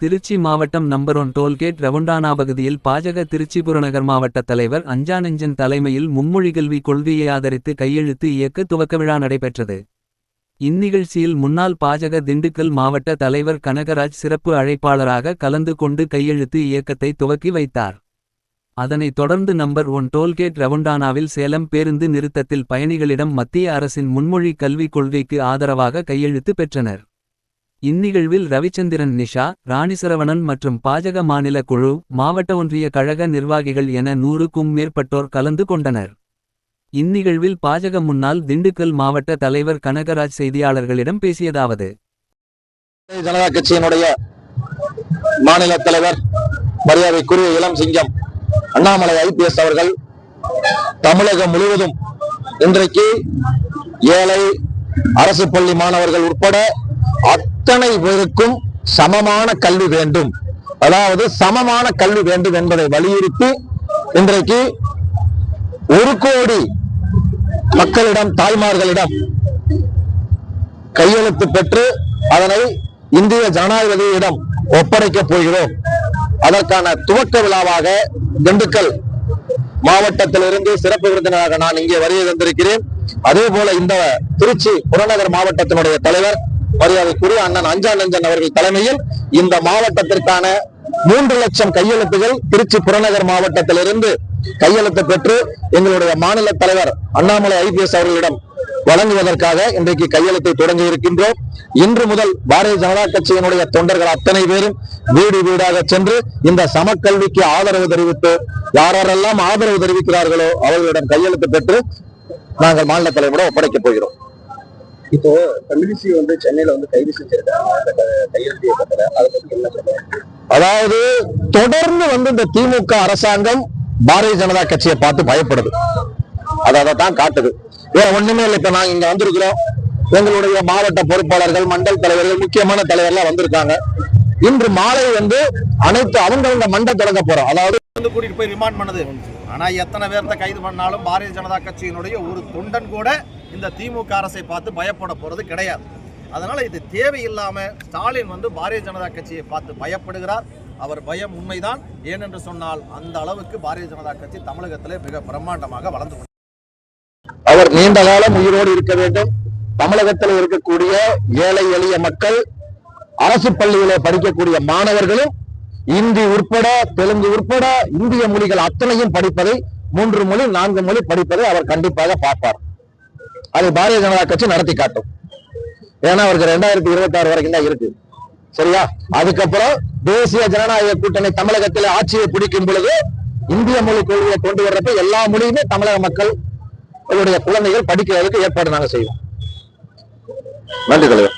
திருச்சி மாவட்டம் number one tollgate ரவுண்டானா பகுதியில் பாஜக திருச்சி புறநகர் மாவட்ட தலைவர் அஞ்சானெஞ்சன் தலைமையில் மும்மொழி கல்வி கொள்கையை ஆதரித்து கையெழுத்து இயக்க துவக்க விழா நடைபெற்றது. இந்நிகழ்ச்சியில் முன்னாள் பாஜக திண்டுக்கல் மாவட்ட தலைவர் கனகராஜ் சிறப்பு அழைப்பாளராக கலந்து கொண்டு கையெழுத்து இயக்கத்தை துவக்கி வைத்தார். அதனைத் தொடர்ந்து நம்பர் ஒன் டோல்கேட் ரவுண்டானாவில் சேலம் பேருந்து நிறுத்தத்தில் பயணிகளிடம் மத்திய அரசின் முன்மொழி கல்விக் கொள்கைக்கு ஆதரவாக கையெழுத்து பெற்றனர். இந்நிகழ்வில் ரவிச்சந்திரன் நிஷா ராணிசரவணன் மற்றும் பாஜக மாநில குழு மாவட்ட ஒன்றிய கழக நிர்வாகிகள் என நூறுக்கும் மேற்பட்டோர் கலந்து கொண்டனர். இந்நிகழ்வில் பாஜக முன்னாள் திண்டுக்கல் மாவட்ட தலைவர் கனகராஜ் செய்தியாளர்களிடம் பேசியதாவது. ஜனதா கட்சியினுடைய மாநில தலைவர் மரியாதைக்குரிய இளம் சிங்கம் அண்ணாமலை ஐபிஎஸ் அவர்கள் தமிழகம் முழுவதும் இன்றைக்கு ஏழை அரசு பள்ளி மாணவர்கள் உட்பட அத்தனை பேருக்கும் சமமான கல்வி வேண்டும்? அதாவது சமமான கல்வி வேண்டும் என்பதை வலியுறுத்தி இன்றைக்கு ஒரு கோடி மக்களிடம் தாய்மார்களிடம் கையெழுத்து பெற்று அதனை இந்திய ஜனாதிபதியிடம் ஒப்படைக்கப் போகிறோம். அதற்கான துவக்க விழாவாக திண்டுக்கல் மாவட்டத்திலிருந்து சிறப்பு விருந்தினராக நான் இங்கே வருகை தந்திருக்கிறேன். அதே போல இந்த திருச்சி புறநகர் மாவட்டத்தினுடைய தலைவர் மரியாதைக்குரிய அண்ணன் அஞ்சா நஞ்சன் அவர்கள் தலைமையில் இந்த மாவட்டத்திற்கான மூன்று லட்சம் கையெழுத்துகள் திருச்சி புறநகர் மாவட்டத்திலிருந்து கையெழுத்து பெற்று எங்களுடைய மாநில தலைவர் அண்ணாமலை ஐபிஎஸ் அவர்களிடம் வழங்குவதற்காக இன்றைக்கு கையெழுத்தை தொடங்கி இருக்கின்றோம். இன்று முதல் பாரதிய ஜனதா கட்சியினுடைய தொண்டர்கள் அத்தனை பேரும் வீடு வீடாக சென்று இந்த சமக்கல்விக்கு ஆதரவு தெரிவித்து யாரெல்லாம் ஆதரவு தெரிவிக்கிறார்களோ அவர்களிடம் கையெழுத்து பெற்று நாங்கள் மாநில தலைவரிடம் ஒப்படைக்கப் போகிறோம். இப்போ தமிழிசை வந்து சென்னையில வந்து கைது செஞ்சிருக்காங்க. அதாவது தொடர்ந்து வந்து இந்த திமுக அரசாங்கம் பாரதிய ஜனதா கட்சியை பார்த்து பயப்படுது. அது அதை தான் காட்டுது. வேற ஒண்ணுமே இல்லை. இப்ப நாங்க இங்க வந்திருக்கிறோம். எங்களுடைய மாவட்ட பொறுப்பாளர்கள் மண்டல் தலைவர்கள் முக்கியமான தலைவர்லாம் வந்திருக்காங்க. இன்று மாலை வந்து அனைத்து அவங்கவங்க மண்டை தொடங்க போறோம். அதாவது வந்து கூட்டிட்டு போய் ரிமாண்ட் பண்ணுது. ஆனா எத்தனை பேர்த்த கைது பண்ணாலும் பாரதிய ஜனதா கட்சியினுடைய ஒரு தொண்டன் கூட இந்த திமுக அரசை பார்த்து பயப்பட போறது கிடையாது. அதனால இது தேவையில்லாம ஸ்டாலின் வந்து பாரதிய ஜனதா கட்சியை பார்த்து பயப்படுகிறார். அவர் பயம் உண்மைதான். ஏனென்று சொன்னால் அந்த அளவுக்கு பாரதிய ஜனதா கட்சி தமிழகத்திலே மிக பிரம்மாண்டமாக வளர்ந்து அவர் நீண்ட காலம் உயிரோடு இருக்க வேண்டும். தமிழகத்தில் இருக்கக்கூடிய ஏழை எளிய மக்கள் அரசு பள்ளிகளை படிக்கக்கூடிய மாணவர்களும் இந்தி உட்பட தெலுங்கு உட்பட இந்திய மொழிகள் அத்தனையும் படிப்பதை மூன்று மொழி நான்கு மொழி படிப்பதை அவர் கண்டிப்பாக பார்ப்பார். அதை பாரதிய ஜனதா கட்சி நடத்தி காட்டும். ஏன்னா அவருக்கு ரெண்டாயிரத்தி இருபத்தி ஆறு வரைக்கும் தான் இருக்கு. சரியா? அதுக்கப்புறம் தேசிய ஜனநாயக கூட்டணி தமிழகத்தில் ஆட்சியை பிடிக்கும் பொழுது இந்திய மொழி கொள்கையை கொண்டு வர்றப்ப எல்லா மொழியுமே தமிழக மக்கள் குழந்தைகள் படிக்கிறதுக்கு ஏற்பாடு நாங்க செய்வோம். நன்றி தலைவர்.